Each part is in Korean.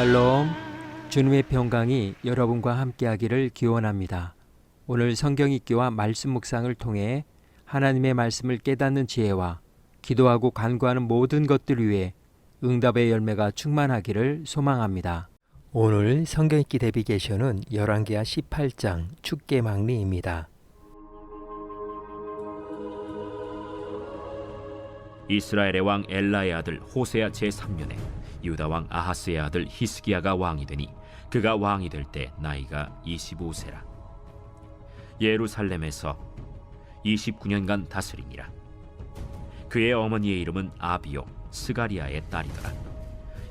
샬롬 주님의 평강이 여러분과 함께하기를 기원합니다. 오늘 성경 읽기와 말씀 묵상을 통해 하나님의 말씀을 깨닫는 지혜와 기도하고 간구하는 모든 것들 위해 응답의 열매가 충만하기를 소망합니다. 오늘 성경 읽기 데비게이션은 열왕기하 18장 축계망리입니다. 이스라엘의 왕 엘라의 아들 호세아 제3년에 유다 왕 아하스의 아들 히스기야가 왕이 되니 그가 왕이 될 때 나이가 25세라. 예루살렘에서 29년간 다스리니라. 그의 어머니의 이름은 아비요 스가리아의 딸이더라.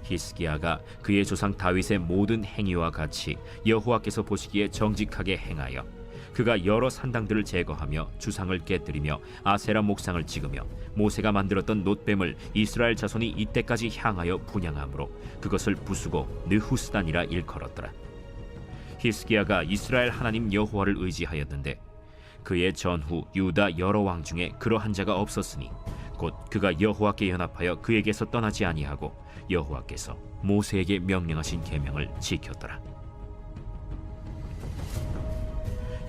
히스기야가 그의 조상 다윗의 모든 행위와 같이 여호와께서 보시기에 정직하게 행하여 그가 여러 산당들을 제거하며 주상을 깨뜨리며 아세라 목상을 찍으며 모세가 만들었던 놋뱀을 이스라엘 자손이 이때까지 향하여 분양함으로 그것을 부수고 느후스단이라 일컬었더라. 히스기야가 이스라엘 하나님 여호와를 의지하였는데 그의 전후 유다 여러 왕 중에 그러한 자가 없었으니 곧 그가 여호와께 연합하여 그에게서 떠나지 아니하고 여호와께서 모세에게 명령하신 계명을 지켰더라.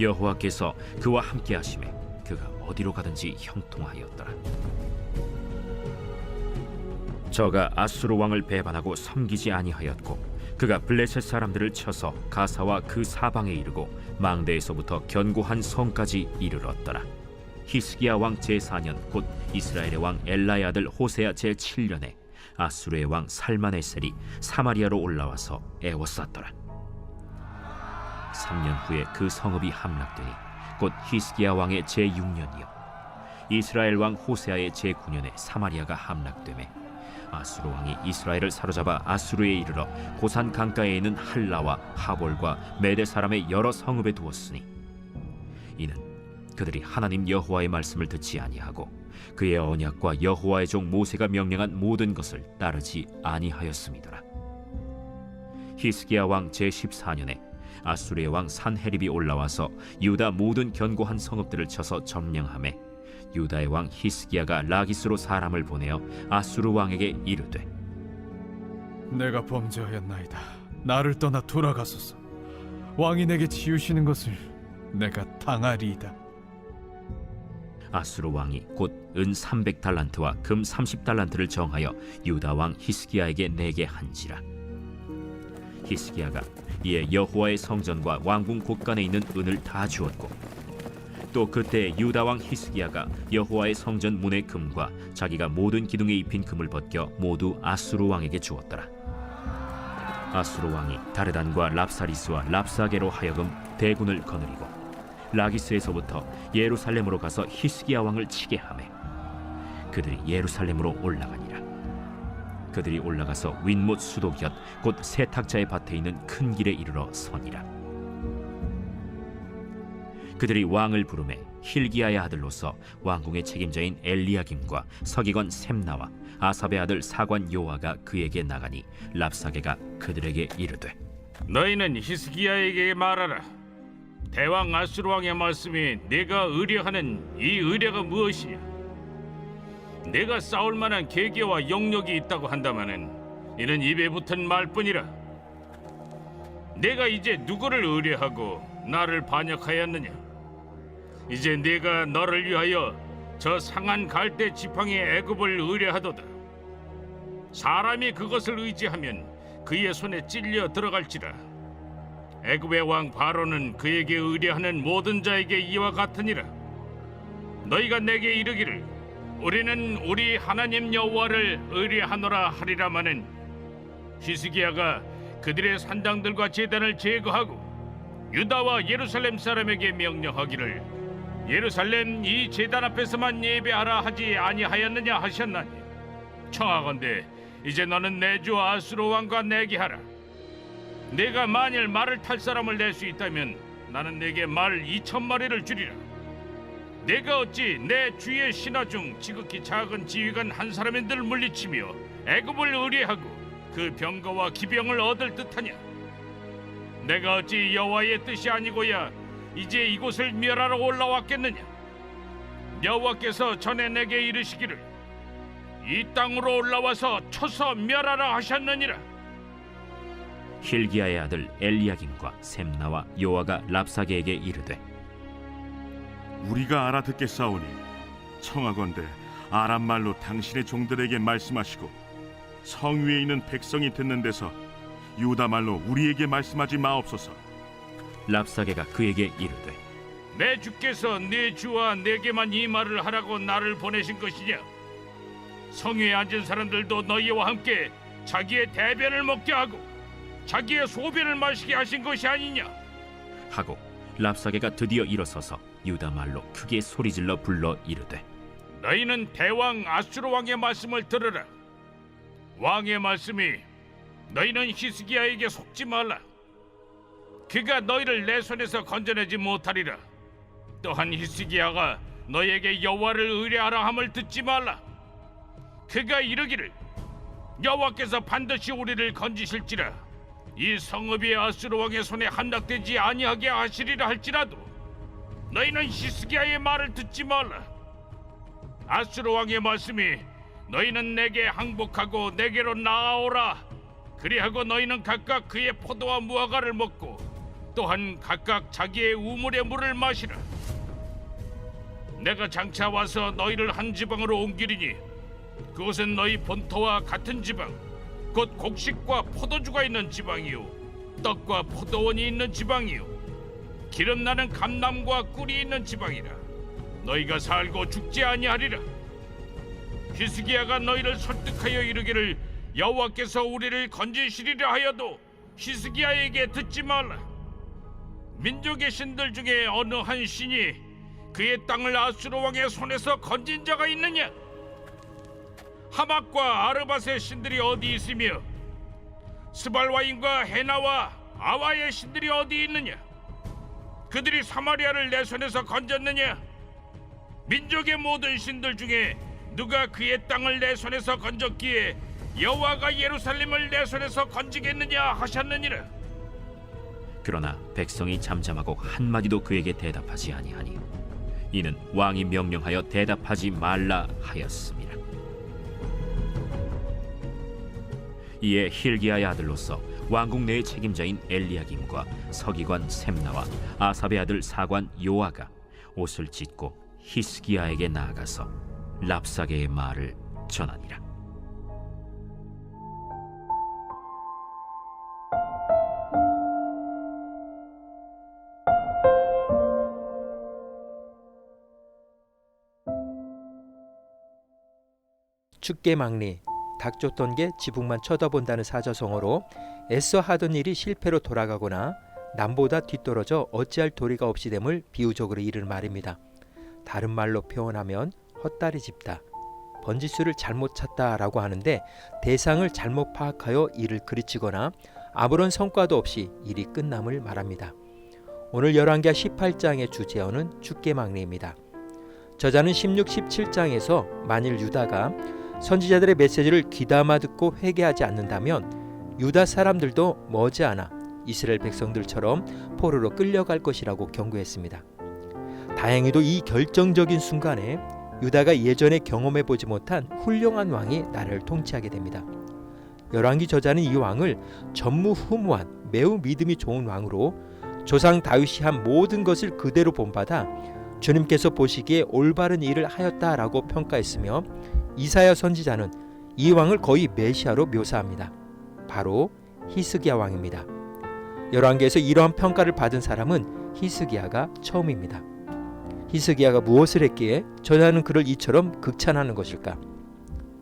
여호와께서 그와 함께 하심에 그가 어디로 가든지 형통하였더라. 저가 아수르 왕을 배반하고 섬기지 아니하였고 그가 블레셋 사람들을 쳐서 가사와 그 사방에 이르고 망대에서부터 견고한 성까지 이르렀더라. 히스기야 왕 제4년 곧 이스라엘의 왕 엘라의 아들 호세아 제7년에 아수르의 왕 살마네셀이 사마리아로 올라와서 애워쌌더라. 3년 후에 그 성읍이 함락되니 곧 히스기야 왕의 제6년이요. 이스라엘 왕 호세아의 제9년에 사마리아가 함락되매 아수르 왕이 이스라엘을 사로잡아 아수르에 이르러 고산 강가에 있는 할라와 하볼과 메대 사람의 여러 성읍에 두었으니 이는 그들이 하나님 여호와의 말씀을 듣지 아니하고 그의 언약과 여호와의 종 모세가 명령한 모든 것을 따르지 아니하였음이더라. 히스기야 왕 제14년에 아수르의 왕 산헤립이 올라와서 유다 모든 견고한 성읍들을 쳐서 점령하매 유다의 왕 히스기야가 라기스로 사람을 보내어 아수르 왕에게 이르되 내가 범죄하였나이다. 나를 떠나 돌아가소서. 왕이 내게 지으시는 것을 내가 당하리이다. 아수르 왕이 곧 은 300달란트와 금 30달란트를 정하여 유다 왕 히스기야에게 내게 한지라 히스기야가 이에 여호와의 성전과 왕궁 곳간에 있는 은을 다 주었고 또 그때 유다 왕 히스기야가 여호와의 성전 문의 금과 자기가 모든 기둥에 입힌 금을 벗겨 모두 아수르 왕에게 주었더라. 아수르 왕이 다르단과 랍사리스와 랍사게로 하여금 대군을 거느리고 라기스에서부터 예루살렘으로 가서 히스기야 왕을 치게 하매 그들이 예루살렘으로 올라가니라 그들이 올라가서 윗못 수도 곁곧 세탁자의 밭에 있는 큰 길에 이르러 서니라 그들이 왕을 부르매 힐기야의 아들로서 왕궁의 책임자인 엘리야김과 서기관 셈나와 아삽의 아들 사관 요아가 그에게 나가니 랍사게가 그들에게 이르되 너희는 히스기야에게 말하라. 대왕 아수르 왕의 말씀이 내가 의뢰하는 이 의뢰가 무엇이냐? 내가 싸울 만한 계계와 영역이 있다고 한다마는 이는 입에 붙은 말뿐이라. 내가 이제 누구를 의뢰하고 나를 반역하였느냐? 이제 내가 너를 위하여 저 상한 갈대 지팡이의 애굽을 의뢰하도다. 사람이 그것을 의지하면 그의 손에 찔려 들어갈지라. 애굽의 왕 바로는 그에게 의뢰하는 모든 자에게 이와 같으니라. 너희가 내게 이르기를 우리는 우리 하나님 여호와를 의뢰하노라 하리라마는 히스기야가 그들의 산당들과 제단을 제거하고 유다와 예루살렘 사람에게 명령하기를 예루살렘 이 제단 앞에서만 예배하라 하지 아니하였느냐 하셨나니? 청하건대 이제 너는 내 주 아수르 왕과 내게 하라. 내가 만일 말을 탈 사람을 낼 수 있다면 나는 내게 말 이천 마리를 주리라 내가 어찌 내 주의 신하 중 지극히 작은 지휘관 한 사람인들 물리치며 애굽을 의뢰하고 그 병거와 기병을 얻을 듯하냐? 내가 어찌 여호와의 뜻이 아니고야 이제 이곳을 멸하러 올라왔겠느냐? 여호와께서 전에 내게 이르시기를 이 땅으로 올라와서 쳐서 멸하라 하셨느니라. 힐기야의 아들 엘리야김과 셈나와 요아가 랍사게에게 이르되 우리가 알아듣겠사오니 청하건대 아람 말로 당신의 종들에게 말씀하시고 성 위에 있는 백성이 듣는 데서 유다 말로 우리에게 말씀하지 마옵소서. 랍사게가 그에게 이르되 내 주께서 네 주와 내게만 이 말을 하라고 나를 보내신 것이냐? 성위에 앉은 사람들도 너희와 함께 자기의 대변을 먹게 하고 자기의 소변을 마시게 하신 것이 아니냐? 하고 랍사게가 드디어 일어서서 유다 말로 크게 소리질러 불러 이르되 너희는 대왕 아수르 왕의 말씀을 들으라. 왕의 말씀이 너희는 히스기야에게 속지 말라. 그가 너희를 내 손에서 건져내지 못하리라. 또한 히스기야가 너희에게 여호와를 의뢰하라 함을 듣지 말라. 그가 이르기를 여호와께서 반드시 우리를 건지실지라. 이 성읍이 아수르 왕의 손에 함락되지 아니하게 하시리라 할지라도 너희는 히스기야의 말을 듣지 말라. 아수르 왕의 말씀이 너희는 내게 항복하고 내게로 나아오라. 그리하고 너희는 각각 그의 포도와 무화과를 먹고 또한 각각 자기의 우물의 물을 마시라. 내가 장차 와서 너희를 한 지방으로 옮기리니 그곳은 너희 본토와 같은 지방 곧 곡식과 포도주가 있는 지방이요 떡과 포도원이 있는 지방이요 기름 나는 감남과 꿀이 있는 지방이라 너희가 살고 죽지 아니하리라. 히스기야가 너희를 설득하여 이르기를 여호와께서 우리를 건지시리라 하여도 히스기야에게 듣지 말라. 민족의 신들 중에 어느 한 신이 그의 땅을 아수르 왕의 손에서 건진 자가 있느냐? 하막과 아르밧의 신들이 어디 있으며 스발와인과 헤나와 아와의 신들이 어디 있느냐? 그들이 사마리아를 내 손에서 건졌느냐? 민족의 모든 신들 중에 누가 그의 땅을 내 손에서 건졌기에 여호와가 예루살렘을 내 손에서 건지겠느냐 하셨느니라 그러나 백성이 잠잠하고 한마디도 그에게 대답하지 아니하니 이는 왕이 명령하여 대답하지 말라 하였습니다. 이에 힐기야의 아들로서 왕궁 내의 책임자인 엘리야김과 서기관 셈나와 아삽의 아들 사관 요아가 옷을 찢고 히스기야에게 나아가서 랍사게의 말을 전하니라. 춥게 막리 닥쳤던 게 지붕만 쳐다본다는 사자성어로 애써 하던 일이 실패로 돌아가거나 남보다 뒤떨어져 어찌할 도리가 없이 됨을 비유적으로 이르는 말입니다. 다른 말로 표현하면 헛다리 짚다, 번지수를 잘못 찾다라고 하는데 대상을 잘못 파악하여 일을 그르치거나 아무런 성과도 없이 일이 끝남을 말합니다. 오늘 열왕기하 18장의 주제어는 죽게막리입니다. 저자는 16, 17장에서 만일 유다가 선지자들의 메시지를 귀담아 듣고 회개하지 않는다면 유다 사람들도 머지않아 이스라엘 백성들처럼 포로로 끌려갈 것이라고 경고했습니다. 다행히도 이 결정적인 순간에 유다가 예전에 경험해 보지 못한 훌륭한 왕이 나라를 통치하게 됩니다. 열왕기 저자는 이 왕을 전무후무한 매우 믿음이 좋은 왕으로 조상 다윗이 한 모든 것을 그대로 본받아 주님께서 보시기에 올바른 일을 하였다라고 평가했으며 이사야 선지자는 이 왕을 거의 메시아로 묘사합니다. 바로 히스기야 왕입니다. 열왕기에서 이러한 평가를 받은 사람은 히스기야가 처음입니다. 히스기야가 무엇을 했기에 저자는 그를 이처럼 극찬하는 것일까?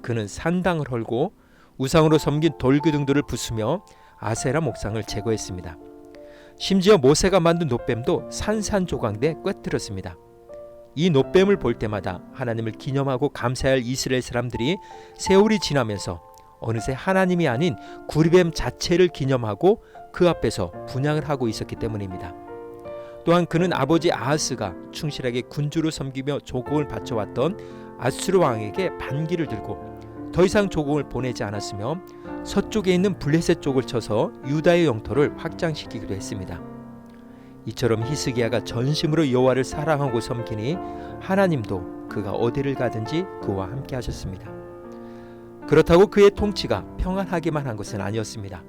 그는 산당을 헐고 우상으로 섬긴 돌기둥들을 부수며 아세라 목상을 제거했습니다. 심지어 모세가 만든 노뱀도 산산조각내 꿰뜨렸습니다. 이 노뱀을 볼 때마다 하나님을 기념하고 감사할 이스라엘 사람들이 세월이 지나면서 어느새 하나님이 아닌 구리뱀 자체를 기념하고 그 앞에서 분양을 하고 있었기 때문입니다. 또한 그는 아버지 아하스가 충실하게 군주로 섬기며 조공을 바쳐왔던 아수르 왕에게 반기를 들고 더 이상 조공을 보내지 않았으며 서쪽에 있는 블레셋 쪽을 쳐서 유다의 영토를 확장시키기도 했습니다. 이처럼 히스기야가 전심으로 여호와를 사랑하고 섬기니 하나님도 그가 어디를 가든지 그와 함께 하셨습니다. 그렇다고 그의 통치가 평안하기만 한 것은 아니었습니다.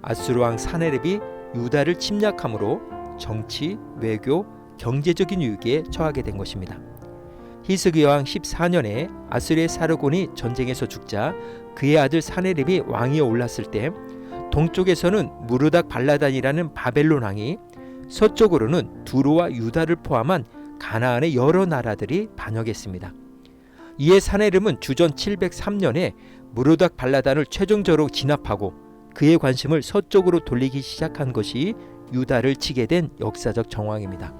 아수르 왕 사네립이 유다를 침략함으로 정치, 외교, 경제적인 위기에 처하게 된 것입니다. 히스기 왕 14년에 아수르의 사르곤이 전쟁에서 죽자 그의 아들 사네립이 왕위에 올랐을 때 동쪽에서는 무르닥 발라단이라는 바벨론 왕이 서쪽으로는 두로와 유다를 포함한 가나안의 여러 나라들이 반역했습니다. 이에 사네립은 주전 703년에 무르닥 발라단을 최종적으로 진압하고 그의 관심을 서쪽으로 돌리기 시작한 것이 유다를 치게 된 역사적 정황입니다.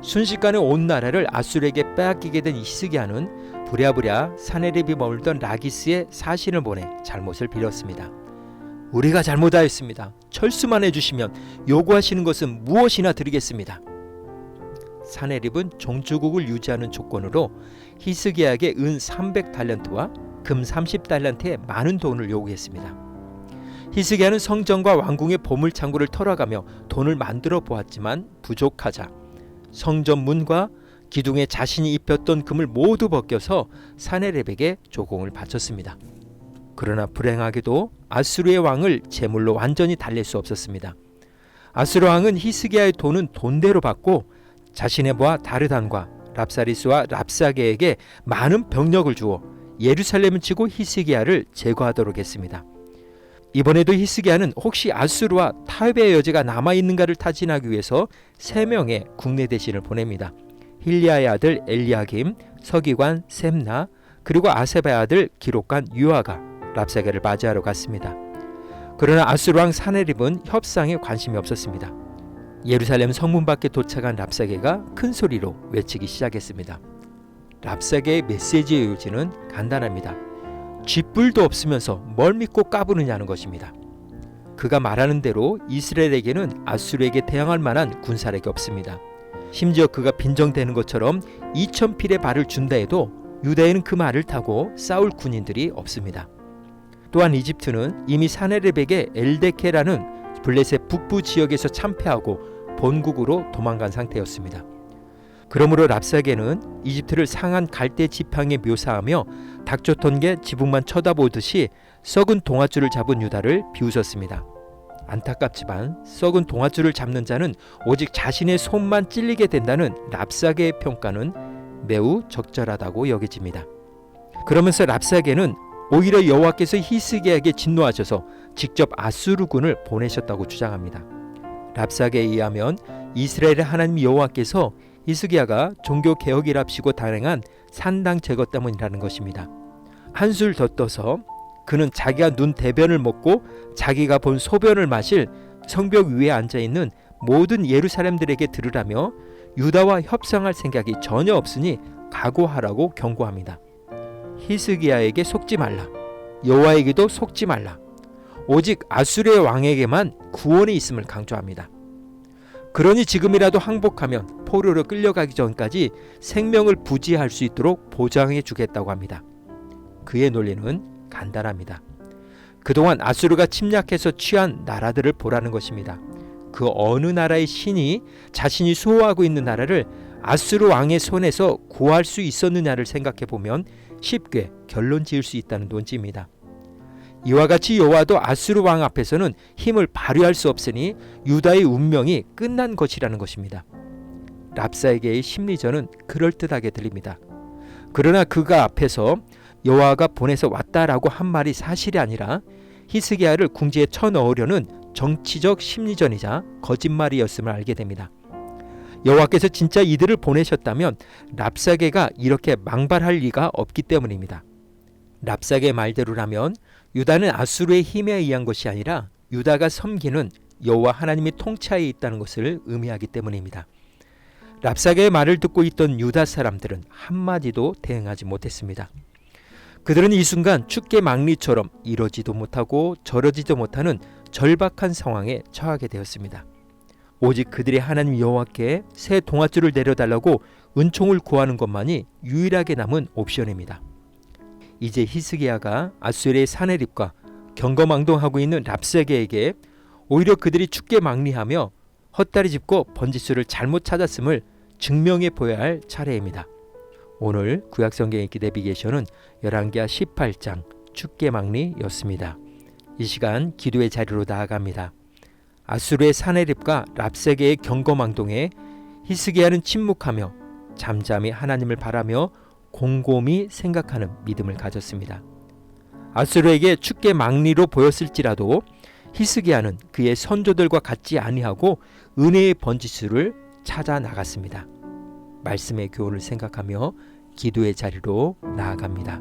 순식간에 온 나라를 아수르에게 빼앗기게 된 히스기야는 부랴부랴 사네립이 머물던 라기스에 사신을 보내 잘못을 빌었습니다. 우리가 잘못하였습니다. 철수만 해주시면 요구하시는 것은 무엇이나 드리겠습니다. 사네립은 종주국을 유지하는 조건으로 히스기야에게 은 300달란트와 금 30달란트의 많은 돈을 요구했습니다. 히스기야는 성전과 왕궁의 보물 창고를 털어가며 돈을 만들어 보았지만 부족하자 성전 문과 기둥에 자신이 입혔던 금을 모두 벗겨서 사네렙에게 조공을 바쳤습니다. 그러나 불행하게도 아수르의 왕을 제물로 완전히 달랠 수 없었습니다. 아수르 왕은 히스기야의 돈은 돈대로 받고 자신의 부하 다르단과 랍사리스와 랍사게에게 많은 병력을 주어 예루살렘을 치고 히스기야를 제거하도록 했습니다. 이번에도 히스기야는 혹시 아수르와 타협의 여지가 남아 있는가를 타진하기 위해서 세 명의 국내 대신을 보냅니다. 힐리아의 아들 엘리야김, 서기관 셈나, 그리고 아세바의 아들 기록관 유아가 랍사게를 맞이하러 갔습니다. 그러나 아수르 왕 사네립은 협상에 관심이 없었습니다. 예루살렘 성문 밖에 도착한 랍사게가 큰 소리로 외치기 시작했습니다. 랍사게의 메시지의 요지는 간단합니다. 쥐뿔도 없으면서 뭘 믿고 까부느냐는 것입니다. 그가 말하는 대로 이스라엘에게는 아수르에게 대항할 만한 군사력이 없습니다. 심지어 그가 빈정대는 것처럼 2천 필의 발을 준다 해도 유다에는 그 말을 타고 싸울 군인들이 없습니다. 또한 이집트는 이미 사네렙에게 엘데케라는 블레셋 북부 지역에서 참패하고 본국으로 도망간 상태였습니다. 그러므로 랍사게는 이집트를 상한 갈대 지팡이에 묘사하며 닥쳤던 게 지붕만 쳐다보듯이 썩은 동아줄을 잡은 유다를 비웃었습니다. 안타깝지만 썩은 동아줄을 잡는 자는 오직 자신의 손만 찔리게 된다는 랍사게의 평가는 매우 적절하다고 여겨집니다. 그러면서 랍사게는 오히려 여호와께서 히스기야에게 진노하셔서 직접 아수르군을 보내셨다고 주장합니다. 랍사게에 의하면 이스라엘의 하나님 여호와께서 히스기야가 종교 개혁이랍시고 단행한 산당 제거 때문이라는 것입니다. 한술 더 떠서 그는 자기가 눈 대변을 먹고 자기가 본 소변을 마실 성벽 위에 앉아 있는 모든 예루살렘들에게 들으라며 유다와 협상할 생각이 전혀 없으니 각오하라고 경고합니다. 히스기야에게 속지 말라. 여호와에게도 속지 말라. 오직 아수르의 왕에게만 구원이 있음을 강조합니다. 그러니 지금이라도 항복하면 포로로 끌려가기 전까지 생명을 부지할 수 있도록 보장해 주겠다고 합니다. 그의 논리는 간단합니다. 그동안 아수르가 침략해서 취한 나라들을 보라는 것입니다. 그 어느 나라의 신이 자신이 수호하고 있는 나라를 아수르 왕의 손에서 구할 수 있었느냐를 생각해 보면 쉽게 결론 지을 수 있다는 논지입니다. 이와 같이 여호와도 아수르 왕 앞에서는 힘을 발휘할 수 없으니 유다의 운명이 끝난 것이라는 것입니다. 랍사에게의 심리전은 그럴듯하게 들립니다. 그러나 그가 앞에서 여호와가 보내서 왔다라고 한 말이 사실이 아니라 히스기야를 궁지에 쳐넣으려는 정치적 심리전이자 거짓말이었음을 알게 됩니다. 여호와께서 진짜 이들을 보내셨다면 랍사게가 이렇게 망발할 리가 없기 때문입니다. 랍사게 말대로라면 유다는 아수르의 힘에 의한 것이 아니라 유다가 섬기는 여호와 하나님의 통치하에 있다는 것을 의미하기 때문입니다. 랍사게의 말을 듣고 있던 유다 사람들은 한마디도 대응하지 못했습니다. 그들은 이 순간 축계 망리처럼 이러지도 못하고 저러지도 못하는 절박한 상황에 처하게 되었습니다. 오직 그들의 하나님 여호와께 새 동아줄을 내려달라고 은총을 구하는 것만이 유일하게 남은 옵션입니다. 이제 히스기야가 아수르의 사내립과 경거망동하고 있는 랍세게에게 오히려 그들이 죽게 망리하며 헛다리 짚고 번지수를 잘못 찾았음을 증명해 보여야 할 차례입니다. 오늘 구약성경 읽기 내비게이션은 열왕기하 18장 축계 망리였습니다. 이 시간 기도의 자리로 나아갑니다. 아수르의 사내립과 랍세게의 경거망동에 히스기야는 침묵하며 잠잠히 하나님을 바라며 곰곰이 생각하는 믿음을 가졌습니다. 아수르에게 축계 망리로 보였을지라도 히스기야는 그의 선조들과 같지 아니하고 은혜의 번지수를 찾아 나갔습니다. 말씀의 교훈을 생각하며 기도의 자리로 나아갑니다.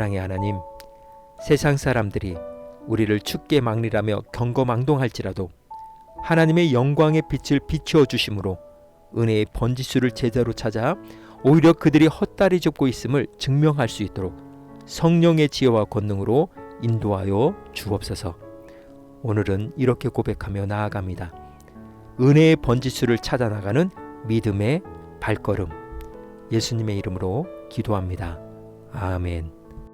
사랑의 하나님, 세상 사람들이 우리를 춥게 막리라며 경거망동할지라도 하나님의 영광의 빛을 비추어 주심으로 은혜의 번지수를 제대로 찾아 오히려 그들이 헛다리 줍고 있음을 증명할 수 있도록 성령의 지혜와 권능으로 인도하여 주옵소서. 오늘은 이렇게 고백하며 나아갑니다. 은혜의 번지수를 찾아 나가는 믿음의 발걸음. 예수님의 이름으로 기도합니다. 아멘.